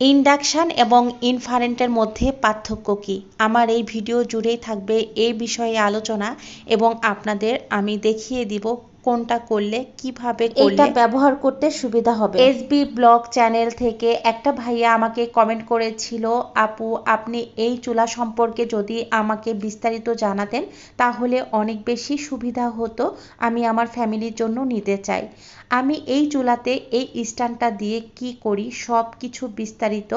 Induction এবং ইনফারেন্টের মধ্যে পার্থক্য কি? আমার এই ভিডিও জুড়েই থাকবে এই বিষয়ে আলোচনা এবং আপনাদের আমি দেখিয়ে দিব কোনটা করলে কীভাবে এটা ব্যবহার করতে সুবিধা হবে। এসবি ব্লগ চ্যানেল থেকে একটা ভাইয়া আমাকে কমেন্ট করেছিল আপু আপনি এই চুলা সম্পর্কে যদি আমাকে বিস্তারিত জানাতেন তাহলে অনেক বেশি সুবিধা হতো। আমি আমার ফ্যামিলির জন্য নিতে চাই। আমি এই চুলাতে এই স্ট্যান্ডটা দিয়ে কি করি সব কিছু বিস্তারিত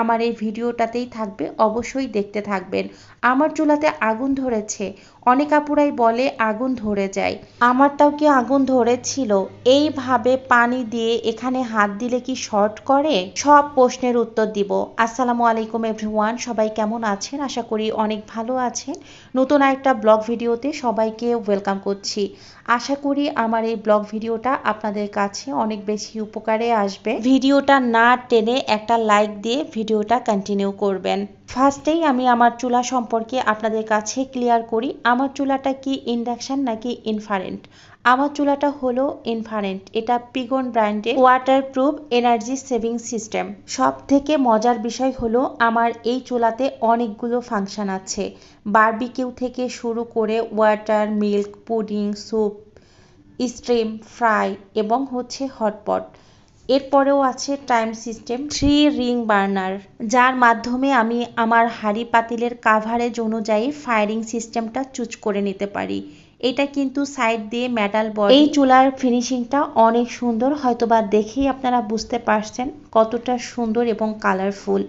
আমার এই ভিডিওটাতেই থাকবে অবশ্যই দেখতে থাকবেন। আমার চুলাতে আগুন ধরেছে। অনেক আপুরাই বলে, আগুন ধরে যায়। আমারটাও কি আগুন ধরেছিল? এইভাবে পানি দিয়ে এখানে হাত দিলে কি শর্ট করে? সব প্রশ্নের উত্তর দিব। আসসালামু আলাইকুম এভরিওয়ান, সবাই কেমন আছেন? আশা করি অনেক ভালো আছেন। নতুন একটা ব্লগ ভিডিওতে সবাইকে ওয়েলকাম করছি। আশা করি আমার এই ব্লগ ভিডিওটা আপনাদের কাছে অনেক বেশি উপকারে আসবে। ভিডিওটা না টেনে একটা লাইক দিয়ে ভিডিওটা কন্টিনিউ করবেন। ফার্স্টেই আমি আমার চুলা সম্পর্কে আপনাদের কাছে ক্লিয়ার করি, আমার চুলাটা কি ইন্ডাকশান নাকি ইনফারেন্ট? আমার চুলাটা হলো ইনফারেন্ট, এটা পিগন ব্র্যান্ডের ওয়াটারপ্রুফ এনার্জি সেভিং সিস্টেম সব থেকে মজার বিষয় হলো আমার এই চুলাতে অনেকগুলো ফাংশন আছে। বারবিকিউ থেকে শুরু করে water milk pudding soup stream fry এবং হচ্ছে হটপট এরপরেও আছে time system, three ring burner, যার মাধ্যমে আমি আমার হাড়ি পাতিলের কাভারেজ অনুযায়ী ফায়ারিং সিস্টেমটা চুজ করে নিতে পারি। এটা কিন্তু সাইড দিয়ে মেটাল বডি এই চুলার ফিনিশিংটা অনেক সুন্দর, হয়তোবা দেখেই আপনারা বুঝতে পারছেন কতটা সুন্দর এবং কালারফুল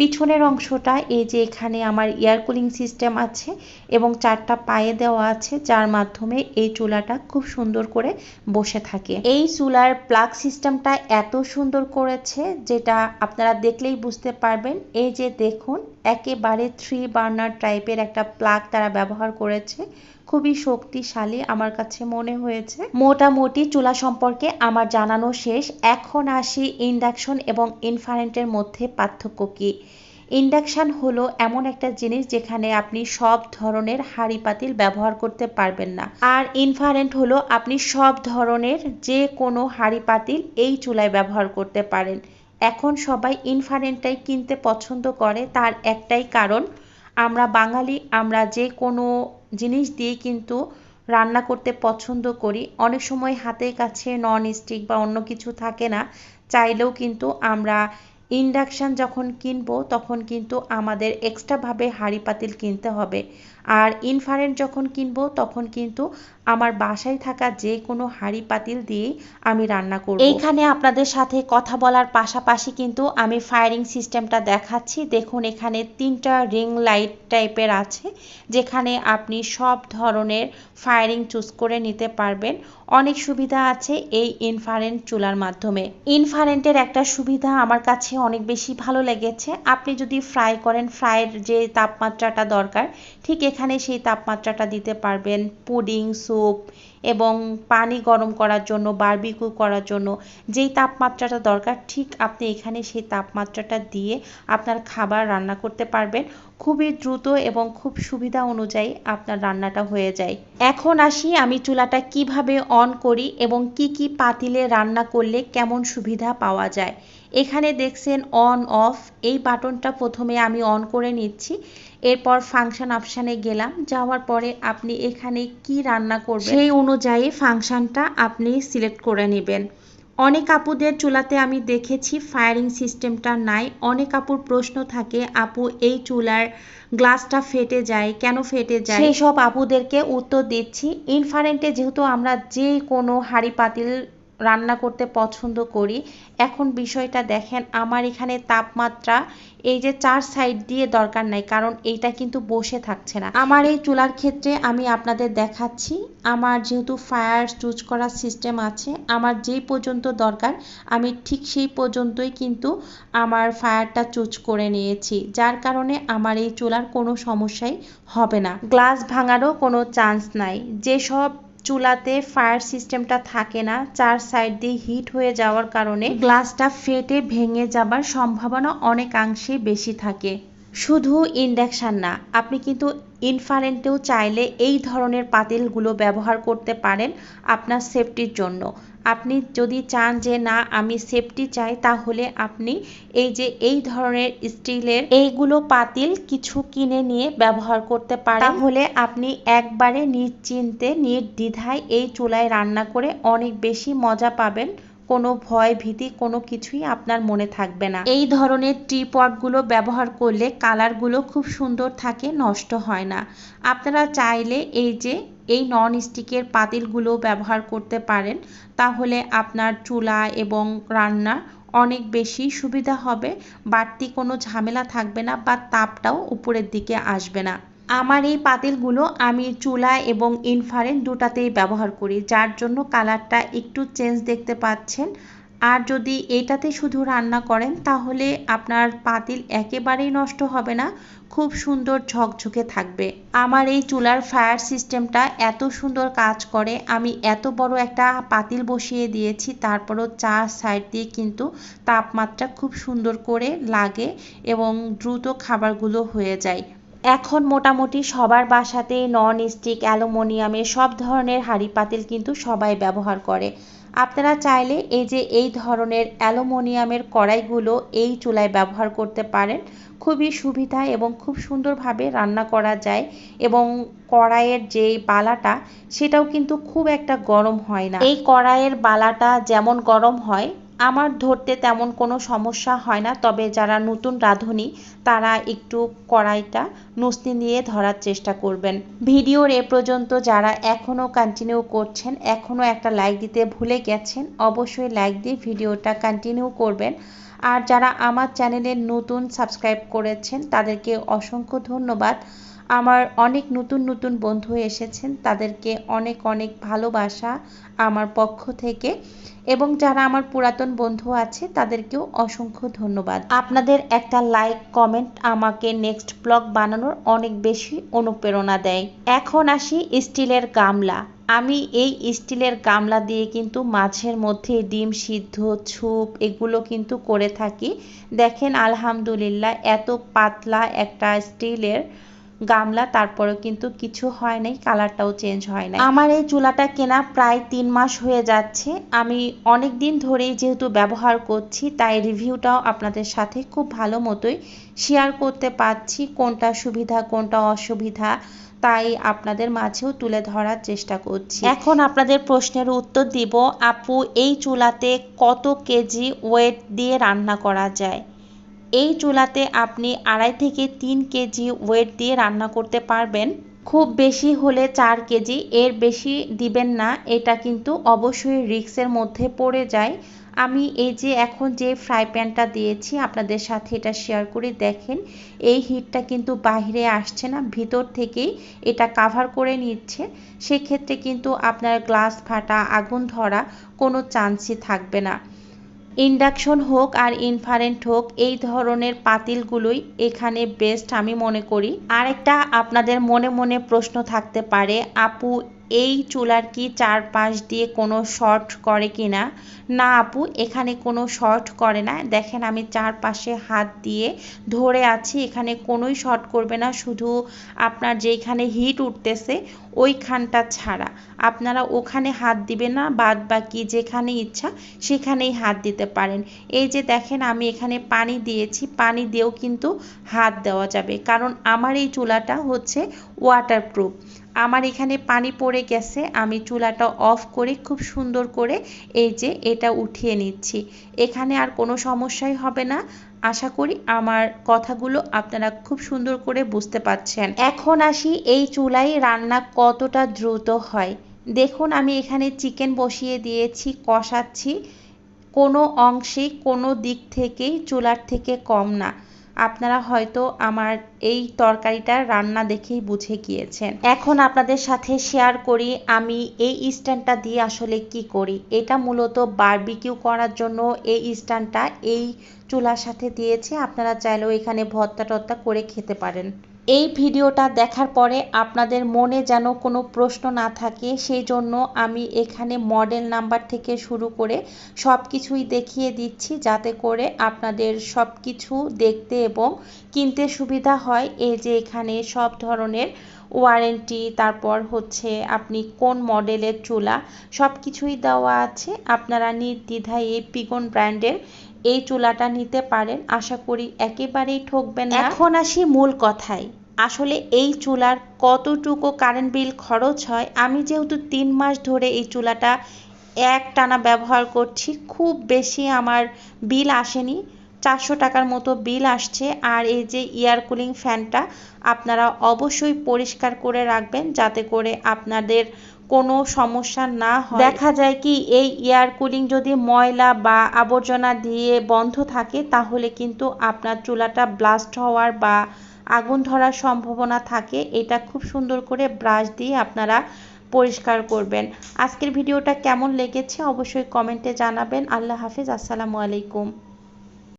পিছনের অংশটা, এই যে এখানে আমার এয়ার কুলিং সিস্টেম আছে এবং চারটা পায়ে দেওয়া আছে, যার মাধ্যমে এই চুলাটা খুব সুন্দর করে বসে থাকে। এই চুলার প্লাগ সিস্টেমটা এত সুন্দর করেছে যেটা আপনারা দেখলেই বুঝতে পারবেন। এই যে দেখুন একেবারে থ্রি বার্নার টাইপের একটা প্লাগ তারা ব্যবহার করেছে। খুবই শক্তিশালী আমার কাছে মনে হয়েছে। মোটামুটি চুলা সম্পর্কে আমার জানানো শেষ। এখন আসি ইন্ডাকশন এবং ইনফারেন্টের মধ্যে পার্থক্য কী? ইন্ডাকশান হলো এমন একটা জিনিস যেখানে আপনি সব ধরনের হাঁড়ি পাতিল ব্যবহার করতে পারবেন না। আর ইনফারেন্ট হলো আপনি সব ধরনের যে কোনো হাঁড়ি পাতিল এই চুলায় ব্যবহার করতে পারেন। এখন সবাই ইনফারেন্টটাই কিনতে পছন্দ করে, তার একটাই কারণ, আমরা বাঙালি, আমরা যে কোনো জিনিস দিয়ে কিন্তু রান্না করতে পছন্দ করি। অনেক সময় হাতের কাছে নন স্টিক বা অন্য কিছু থাকে না, চাইলেও কিন্তু আমরা ইন্ডাকশান যখন কিনবো, তখন কিন্তু আমাদের এক্সট্রাভাবে হাঁড়ি পাতিল কিনতে হবে। আর ইনফারেন্ট যখন কিনবো, তখন কিন্তু আমার বাসায় থাকা যে কোনো হাঁড়ি পাতিল দিয়েই আমি রান্না করব। এইখানে আপনাদের সাথে কথা বলার পাশাপাশি কিন্তু আমি ফায়ারিং সিস্টেমটা দেখাচ্ছি। দেখুন, এখানে তিনটা রিং লাইট টাইপের আছে, যেখানে আপনি সব ধরনের ফায়ারিং চুজ করে নিতে পারবেন। অনেক সুবিধা আছে এই ইনফারেন্ট চুলার মাধ্যমে। ইনফারেন্টের একটা সুবিধা আমার কাছে অনেক বেশি ভালো লেগেছে। আপনি যদি ফ্রাই করেন, ফ্রাইয়ের যে তাপমাত্রাটা দরকার, ঠিক এখানে সেই তাপমাত্রাটা দিতে পারবেন। পুডিং স্যুপ এবং পানি গরম করার জন্য বারবিকিউ করার জন্য, যেই তাপমাত্রাটা দরকার, ঠিক আপনি এখানে সেই তাপমাত্রাটা দিয়ে আপনার খাবার রান্না করতে পারবেন। খুবই দ্রুত এবং খুব সুবিধা অনুযায়ী আপনার রান্নাটা হয়ে যায়। এখন আসি আমি চুলাটা কীভাবে অন করি এবং কি কি পাতিলে রান্না করলে কেমন সুবিধা পাওয়া যায়। এখানে দেখছেন অন অফ এই বাটনটা প্রথমে আমি অন করে নিচ্ছি। এরপর ফাংশন অপশানে গেলাম। যাওয়ার পরে আপনি এখানে কি রান্না করবেন সেই অনুযায়ী ফাংশনটা আপনি সিলেক্ট করে নেবেন। অনেক আপুদের চুলাতে আমি দেখেছি ফায়ারিং সিস্টেমটা নাই। অনেক আপুর প্রশ্ন থাকে আপু এই চুলার গ্লাসটা ফেটে যায় কেন ফেটে যায়? সেই সব আপুদেরকে উত্তর দিচ্ছি। ইনফারেন্টে যেহেতু আমরা যে কোনো হাঁড়ি পাতিল রান্না করতে পছন্দ করি। এখন বিষয়টা দেখেন, আমার এখানে তাপমাত্রা এই যে চার সাইড দিয়ে দরকার নাই, কারণ এইটা কিন্তু বসে থাকছে না। আমার এই চুলার ক্ষেত্রে আমি আপনাদের দেখাচ্ছি, আমার যেহেতু ফায়ার চুজ করার সিস্টেম আছে, আমার যেই পর্যন্ত দরকার, আমি ঠিক সেই পর্যন্তই কিন্তু আমার ফায়ারটা চুজ করে নিয়েছি। যার কারণে আমার এই চুলার কোনো সমস্যাই হবে না। গ্লাস ভাঙারও কোনো চান্স নাই। যেসব চুলাতে ফায়ার সিস্টেমটা থাকে না, চার সাইড দিয়ে হিট হয়ে যাওয়ার কারণে গ্লাসটা ফেটে ভেঙে যাবার সম্ভাবনা অনেকাংশে বেশি থাকে। শুধু ইন্ডাকশান না, আপনি কিন্তু ইনফারেন্টেও চাইলে এই ধরনের পাতিলগুলো ব্যবহার করতে পারেন আপনার সেফটির জন্য। আপনি যদি চান যে না, আমি সেফটি চাই, তাহলে আপনি এই যে এই ধরনের স্টিলের এইগুলো পাতিল কিছু কিনে নিয়ে ব্যবহার করতে পারেন। তাহলে আপনি একবারে নিশ্চিন্তে, নির্দ্বিধায় এই চুলায় রান্না করে অনেক বেশি মজা পাবেন। কোনো ভয় ভীতি, কোনো কিছুই আপনার মনে থাকবে না। এই ধরনের ট্রি পটগুলো ব্যবহার করলে কালারগুলো খুব সুন্দর থাকে, নষ্ট হয় না। আপনারা চাইলে এই যে এই নন স্টিকের পাতিলগুলো ব্যবহার করতে পারেন, তাহলে আপনার চুলা এবং রান্না অনেক বেশি সুবিধা হবে, বাড়তি কোনো ঝামেলা থাকবে না বা তাপটাও উপরের দিকে আসবে না। আমার এই পাতিলগুলো আমি চুলা এবং ইনফারেন্ট দুটাতেই ব্যবহার করি, যার জন্য কালারটা একটু চেঞ্জ দেখতে পাচ্ছেন। আর যদি এটাতে শুধু রান্না করেন, তাহলে আপনার পাতিল একেবারেই নষ্ট হবে না, খুব সুন্দর ঝকঝকে থাকবে। আমার এই চুলার ফায়ার সিস্টেমটা এত সুন্দর কাজ করে, আমি এত বড় একটা পাতিল বসিয়ে দিয়েছি, তারপরও চার সাইড দিয়ে কিন্তু তাপমাত্রা খুব সুন্দর করে লাগে এবং দ্রুত খাবারগুলো হয়ে যায়। এখন মোটামুটি সবার বাসাতেই নন স্টিক অ্যালুমিনিয়ামের সব ধরনের হাঁড়ি পাতিল কিন্তু সবাই ব্যবহার করে। আপনারা চাইলে এই যে এই ধরনের অ্যালুমিনিয়ামের কড়াইগুলো এই চুলায় ব্যবহার করতে পারেন। খুবই সুবিধা এবং খুব সুন্দরভাবে রান্না করা যায় এবং কড়াইয়ের যে বালাটা, সেটাও কিন্তু খুব একটা গরম হয় না। এই কড়াইয়ের বালাটা যেমন গরম হয় আমার ধরতে তেমন কোনো সমস্যা হয় না, তবে যারা নতুন রাঁধুনি, তারা একটু কড়াইটা নস্তি দিয়ে ধরার চেষ্টা করবেন। ভিডিওর এ পর্যন্ত যারা এখনও কন্টিনিউ করছেন, এখনও একটা লাইক দিতে ভুলে গেছেন, অবশ্যই লাইক দিয়ে ভিডিওটা কন্টিনিউ করবেন। আর যারা আমার চ্যানেলে নতুন সাবস্ক্রাইব করেছেন, তাদেরকে অসংখ্য ধন্যবাদ। আমার অনেক নতুন নতুন বন্ধু এসেছেন, তাদেরকে অনেক অনেক ভালোবাসা আমার পক্ষ থেকে এবং যারা আমার পুরাতন বন্ধু আছে, তাদেরকেও অসংখ্য ধন্যবাদ। আপনাদের একটা লাইক কমেন্ট আমাকে নেক্সট ব্লগ বানানোর অনেক বেশি অনুপ্রেরণা দেয়। এখন আসি স্টিলের গামলা। আমি এই স্টিলের গামলা দিয়ে কিন্তু মাছের মধ্যে ডিম সিদ্ধ ছুপ এগুলো কিন্তু করে থাকি। দেখেন আলহামদুলিল্লাহ, এত পাতলা একটা স্টিলের গামলা, তারপরেও কিন্তু কিছু হয় নাই, কালারটাও চেঞ্জ হয় নাই। আমার এই চুলাটা কেনা প্রায় তিন মাস হয়ে যাচ্ছে। আমি অনেক দিন ধরেই যেহেতু ব্যবহার করছি, তাই রিভিউটাও আপনাদের সাথে খুব ভালো মতোই শেয়ার করতে পারছি, কোনটা সুবিধা, কোনটা অসুবিধা, তাই আপনাদের মাঝেও তুলে ধরার চেষ্টা করছি। এখন আপনাদের প্রশ্নের উত্তর দিব, আপু, এই চুলাতে কত কেজি ওয়েট দিয়ে রান্না করা যায়? এই চুলাতে আপনি আড়াই থেকে তিন কেজি ওয়েট দিয়ে রান্না করতে পারবেন। খুব বেশি হলে চার কেজি, এর বেশি দিবেন না, এটা কিন্তু অবশ্যই রিক্সের মধ্যে পড়ে যায়। আমি এই যে এখন যে ফ্রাই প্যানটা দিয়েছি, আপনাদের সাথে এটা শেয়ার করে দেখেন, এই হিটটা কিন্তু বাহিরে আসছে না, ভিতর থেকেই এটা কাভার করে নিচ্ছে। সেক্ষেত্রে কিন্তু আপনার গ্লাস ফাটা, আগুন ধরা কোনো চান্সই থাকবে না। ইন্ডাকশন হোক আর ইনফারেন্ট হোক, এই ধরনের পাতিলগুলোই এখানে বেস্ট আমি মনে করি। আরেকটা আপনাদের মনে মনে প্রশ্ন থাকতে পারে, আপু এই চুলার কি চারপাশ দিয়ে কোনো শর্ট করে কি না না আপু, এখানে কোনো শর্ট করে না। দেখেন আমি চারপাশে হাত দিয়ে ধরে আছি, এখানে কোনোই শর্ট করবে না। শুধু আপনার যেখানে হিট উঠতেছে ওইখানটা ছাড়া। আপনারা ওখানে হাত দিবেন না বাদ বাকি যেখানে ইচ্ছা সেখানেই হাত দিতে পারেন। এই যে দেখেন, আমি এখানে পানি দিয়েছি, পানি দিয়েও কিন্তু হাত দেওয়া যাবে। কারণ আমার এই চুলাটা হচ্ছে ওয়াটারপ্রুফ আমার এখানে পানি পড়ে গেছে, আমি চুলাটা অফ করে খুব সুন্দর করে এই যে এটা উঠিয়ে নিচ্ছি। এখানে আর কোনো সমস্যাই হবে না। আশা করি আমার কথাগুলো আপনারা খুব সুন্দর করে বুঝতে পারছেন। এখন আসি এই চুলায় রান্না কতটা দ্রুত হয়। দেখুন আমি এখানে চিকেন বসিয়ে দিয়েছি, কষাচ্ছি। কোনো অংশে কোনো দিক থেকেই চুলার থেকে কম না। আপনারা হয়তো আমার এই তরকারিটা রান্না দেখেই বুঝে গিয়েছেন। এখন আপনাদের সাথে শেয়ার করি, আমি এই স্ট্যান্ডটা দিয়ে আসলে কি করি? এটা মূলত বারবিকিউ করার জন্য এই স্ট্যান্ডটা এই চুলার সাথে দিয়েছি। আপনারা চাইলেও এখানে ভর্তা টর্তা করে খেতে পারেন। এই ভিডিওটা দেখার পরে আপনাদের মনে যেন কোনো প্রশ্ন না থাকে, সেই জন্য আমি এখানে মডেল নাম্বার থেকে শুরু করে সব কিছুই দেখিয়ে দিচ্ছি যাতে করে আপনাদের সব কিছু দেখতে এবং কিনতে সুবিধা হয়। এই যে এখানে সব ধরনের ওয়ারেন্টি, তারপর হচ্ছে আপনি কোন মডেলের চুলা সব কিছুই দেওয়া আছে। আপনারা নির্দ্বিধায় এই পিগন ব্র্যান্ডের এই চুলাটা নিতে পারেন। আশা করি একেবারেই ঠকবেন এখন আসি মূল কথায়। আসলে এই চুলার কতটুকু কারেন্ট বিল খরচ হয়? আমি যেহেতু তিন মাস ধরে এই চুলাটা এক টানা ব্যবহার করছি, খুব বেশি আমার বিল আসেনি। চারশো টাকার মতো বিল আসছে। আর এই যে এয়ার কুলিং ফ্যানটা আপনারা অবশ্যই পরিষ্কার করে রাখবেন যাতে করে আপনাদের কোনো সমস্যা না হয়। দেখা যায় কি, এই এয়ার কুলিং যদি ময়লা বা আবর্জনা দিয়ে বন্ধ থাকে, তাহলে কিন্তু আপনার চুলাটা ব্লাস্ট হওয়ার বা আগুন ধরার সম্ভাবনা থাকে, এটা খুব সুন্দর করে ব্রাশ দিয়ে আপনারা পরিষ্কার করবেন। আজকের ভিডিওটা কেমন লেগেছে অবশ্যই কমেন্টে জানাবেন। আল্লাহ হাফিজ, আসসালামু আলাইকুম।